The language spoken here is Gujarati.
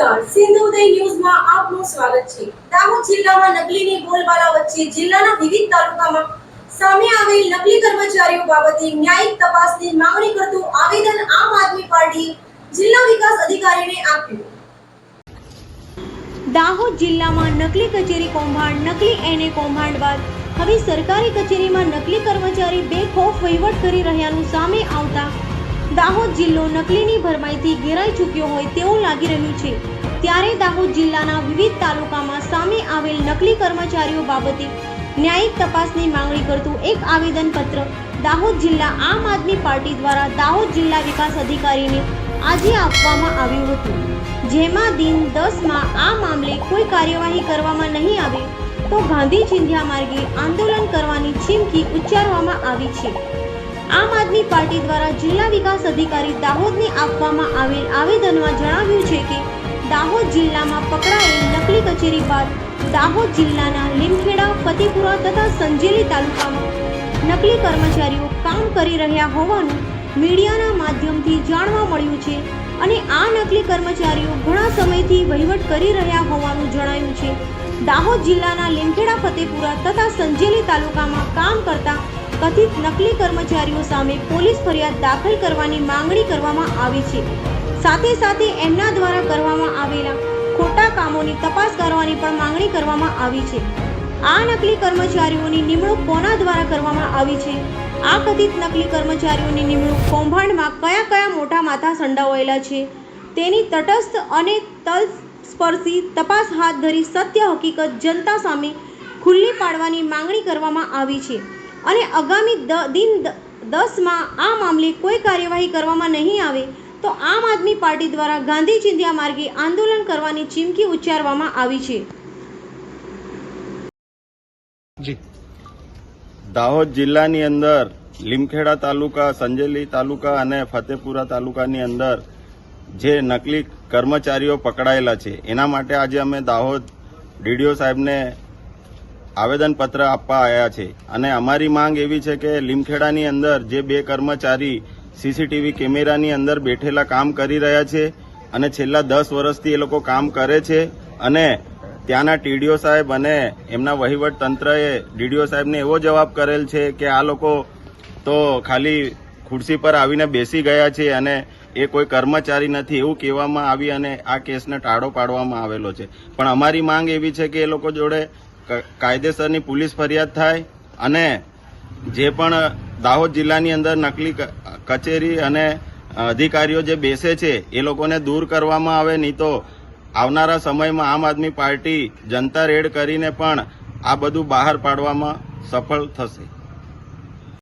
નમસ્કાર. સિંધુ ઉદય ન્યૂઝમાં આપનું સ્વાગત છે. દાહોદ જિલ્લામાં નકલીની બોલબાલા વચ્ચે જિલ્લાના વિવિધ તાલુકામાં સામે આવેલ નકલી કર્મચારીઓ બાબતે ન્યાયિક તપાસની માંગણી કરતું આવેદન આમ આદમી પાર્ટી જિલ્લા વિકાસ અધિકારીને આપ્યું. દાહોદ જિલ્લામાં નકલી કચેરી કૌભાંડ, નકલી એને કૌભાંડ બાદ હવે સરકારી કચેરીમાં નકલી કર્મચારી બેખોફ વહીવટ કરી રહ્યાનું સામે આવતા દાહોદ જિલ્લો નકલીની ભરમાઈથી ઘેરાઈ ચૂક્યો હોય તેવું લાગી રહ્યું છે. ત્યારે દાહોદ જિલ્લાના વિવિધ તાલુકામાં સામે આવેલ નકલી કર્મચારીઓ બાબતે ન્યાયિક તપાસની માંગણી કરતું એક આવેદનપત્ર દાહોદ જિલ્લા આમ આદમી પાર્ટી દ્વારા દાહોદ જિલ્લા વિકાસ અધિકારીને આજે આપવામાં આવ્યું હતું. જેમાં દિન દસમાં આ મામલે કોઈ કાર્યવાહી કરવામાં નહીં આવે તો ગાંધી ચિંધ્યા માર્ગે આંદોલન કરવાની ચીમકી ઉચ્ચારવામાં આવી છે. આમ આદમી પાર્ટી દ્વારા જિલ્લા વિકાસ અધિકારી દાહોદને આપવામાં આવેલ આવેદનમાં જણાવ્યું છે કે દાહોદ જિલ્લામાં પકડાયેલ નકલી કચેરી બાદ દાહોદ જિલ્લાના લીમખેડા, ફતેપુરા તથા સંજેલી તાલુકામાં નકલી કર્મચારીઓ કામ કરી રહ્યા હોવાનું મીડિયાના માધ્યમથી જાણવા મળ્યું છે અને આ નકલી કર્મચારીઓ ઘણા સમયથી વહીવટ કરી રહ્યા હોવાનું જણાયું છે. દાહોદ જિલ્લાના લીમખેડા, ફતેપુરા તથા સંજેલી તાલુકામાં કામ કરતા કથિત નકલી કર્મચારીઓ સામે પોલીસ ફરિયાદ દાખલ કરવાની માંગણી કરવામાં આવી છે. સાથે સાથે એમના દ્વારા કરવામાં આવેલા ખોટા કામોની તપાસ કરવાની પણ માંગણી કરવામાં આવી છે. આ નકલી કર્મચારીઓની નિમણૂક કોના દ્વારા કરવામાં આવી છે? આ કથિત નકલી કર્મચારીઓની નિમણૂક કૌભાંડમાં કયા કયા મોટા માથા સંડાવાયેલા છે? તેની તટસ્થ અને તલસ્પર્શી તપાસ હાથ ધરી સત્ય હકીકત જનતા સામે ખુલ્લી પાડવાની માંગણી કરવામાં આવી છે. અને આગામી દિન દસમાં આ મામલે કોઈ કાર્યવાહી કરવામાં નહીં આવે, તો આમ આદમી પાર્ટી દ્વારા ગાંધી ચિંધ્યા માર્ગે આંદોલન કરવાની ચીમકી ઉચ્ચારવામાં આવી છે. દાહોદ જિલ્લાની અંદર લીમખેડા તાલુકા, સંજેલી તાલુકા અને ફતેપુરા તાલુકાની અંદર જે નકલી કર્મચારીઓ પકડાયેલા છે, એના માટે આજે અમે દાહોદ ડીડીઓ સાહેબને આવેદનપત્ર આપવા આવ્યા છે. અને અમારી માંગ એવી છે કે લીમખેડાની અંદર જે બે કર્મચારી સીસીટીવી કેમેરાની અંદર બેઠેલા કામ કરી રહ્યા છે અને છેલ્લા દસ વર્ષથી એ લોકો કામ કરે છે અને ત્યાંના ટીડીઓ સાહેબ અને એમના વહીવટ તંત્રએ ડીડીઓ સાહેબને એવો જવાબ કરેલ છે કે આ લોકો તો ખાલી ખુરશી પર આવીને બેસી ગયા છે અને એ કોઈ કર્મચારી નથી એવું કહેવામાં આવી અને આ કેસને ટાળો પાડવામાં આવેલો છે. પણ અમારી માંગ એવી છે કે એ લોકો જોડે કાયદેસરની પોલીસ ફરિયાદ થાય અને જે પણ દાહોદ જિલ્લાની અંદર નકલી કચેરી અને અધિકારીઓ જે બેસે છે, એ લોકોને દૂર કરવામાં આવે, નહીં તો આવનારા સમયમાં આમ આદમી પાર્ટી જનતા રેડ કરીને પણ આ બધું બહાર પાડવામાં સફળ થશે.